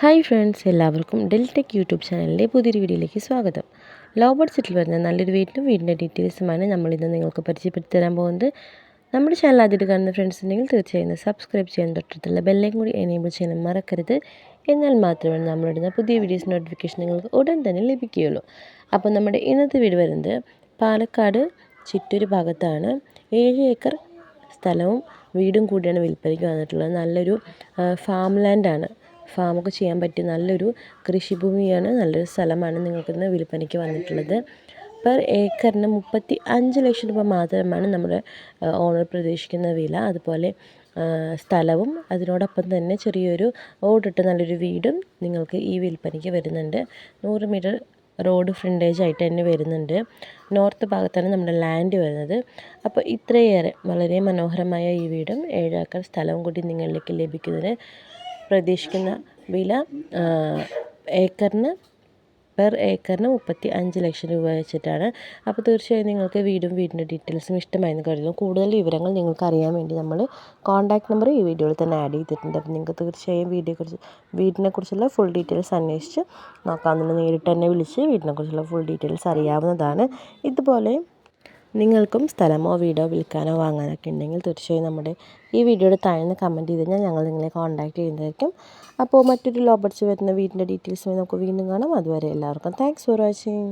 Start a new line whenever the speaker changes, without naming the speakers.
Hi friends എല്ലാവർക്കും Deltech YouTube ചാനലിന്റെ പുതിയൊരു വീഡിയോയിലേക്ക് സ്വാഗതം. ലവ് ബർഡ് സെറ്റിൽ വരുന്ന നല്ലൊരു വീട്ടിലും വീടിന്റെ ഡീറ്റെയിൽസുമാണ് നമ്മളിന്ന് നിങ്ങൾക്ക് പരിചയപ്പെടുത്തി തരാൻ പോകുന്നത്. നമ്മുടെ ചാനൽ ആദ്യമായിട്ട് കാണുന്ന ഫ്രണ്ട്സ് ഉണ്ടെങ്കിൽ തീർച്ചയായും സബ്സ്ക്രൈബ് ചെയ്യാൻ തൊട്ടടുത്തുള്ള ബെല്ലേക്കും കൂടി എനേബിൾ ചെയ്യാൻ മറക്കരുത്. എന്നാൽ മാത്രമേ നമ്മളിടുന്ന പുതിയ വീഡിയോസ് നോട്ടിഫിക്കേഷൻ നിങ്ങൾക്ക് ഉടൻ തന്നെ ലഭിക്കുകയുള്ളൂ. അപ്പോൾ നമ്മുടെ ഇന്നത്തെ വീട് വരുന്നത് പാലക്കാട് ചിറ്റൂർ ഭാഗത്താണ്. ഏഴ് ഏക്കർ സ്ഥലവും വീടും കൂടിയാണ് വിൽപ്പനയ്ക്ക് വന്നിട്ടുള്ളത്. നല്ലൊരു ഫാം ലാൻഡാണ് ഫാമൊക്കെ ചെയ്യാൻ പറ്റിയ നല്ലൊരു കൃഷിഭൂമിയാണ് നല്ലൊരു സ്ഥലമാണ് നിങ്ങൾക്കിന്ന് വിൽപ്പനയ്ക്ക് വന്നിട്ടുള്ളത്. പെർ ഏക്കറിന് മുപ്പത്തി അഞ്ച് ലക്ഷം രൂപ മാത്രമാണ് നമ്മുടെ ഓണർ പ്രതീക്ഷിക്കുന്ന വില. അതുപോലെ സ്ഥലവും അതിനോടൊപ്പം തന്നെ ചെറിയൊരു ഓടിട്ട് നല്ലൊരു വീടും നിങ്ങൾക്ക് ഈ വിൽപ്പനയ്ക്ക് വരുന്നുണ്ട്. നൂറ് മീറ്റർ റോഡ് ഫ്രണ്ടേജ് ആയിട്ട് തന്നെ വരുന്നുണ്ട്. നോർത്ത് ഭാഗത്താണ് നമ്മുടെ ലാൻഡ് വരുന്നത്. അപ്പോൾ ഇത്രയേറെ വളരെ മനോഹരമായ ഈ വീടും ഏഴാക്കർ സ്ഥലവും കൂടി നിങ്ങളിലേക്ക് ലഭിക്കുന്നതിന് പ്രതീക്ഷിക്കുന്ന വില ഏക്കറിന് പെർ ഏക്കറിന് മുപ്പത്തി അഞ്ച് ലക്ഷം രൂപ വെച്ചിട്ടാണ്. അപ്പോൾ തീർച്ചയായും നിങ്ങൾക്ക് വീടും വീടിന്റെ ഡീറ്റെയിൽസും ഇഷ്ടമായെന്ന് കരുതുന്നു. കൂടുതൽ വിവരങ്ങൾ നിങ്ങൾക്ക് അറിയാൻ വേണ്ടി നമ്മൾ കോൺടാക്ട് നമ്പർ ഈ വീഡിയോയിൽ തന്നെ ആഡ് ചെയ്തിട്ടുണ്ട്. അപ്പോൾ നിങ്ങൾക്ക് തീർച്ചയായും വീഡിയോയെക്കുറിച്ച് വീടിനെക്കുറിച്ചുള്ള ഫുൾ ഡീറ്റെയിൽസ് അന്വേഷിച്ച് നോക്കാവുന്നതാണ് നേരിട്ട് തന്നെ വിളിച്ച് വീടിനെക്കുറിച്ചുള്ള ഫുൾ ഡീറ്റെയിൽസ് അറിയാവുന്നതാണ്. ഇതുപോലെ നിങ്ങൾക്കും സ്ഥലമോ വീടോ വിൽക്കാനോ വാങ്ങാനൊക്കെ ഉണ്ടെങ്കിൽ തീർച്ചയായും നമ്മുടെ ഈ വീഡിയോയുടെ താഴ്ന്ന് കമന്റ് ചെയ്ത് കഴിഞ്ഞാൽ ഞങ്ങൾ നിങ്ങളെ കോൺടാക്റ്റ് ചെയ്യുന്നതായിരിക്കും. അപ്പോൾ മറ്റൊരു ലോ വരുന്ന വീടിന്റെ ഡീറ്റെയിൽസ് നമുക്ക് വീണ്ടും കാണാം. അതുവരെ എല്ലാവർക്കും താങ്ക്സ് ഫോർ വാച്ചിങ്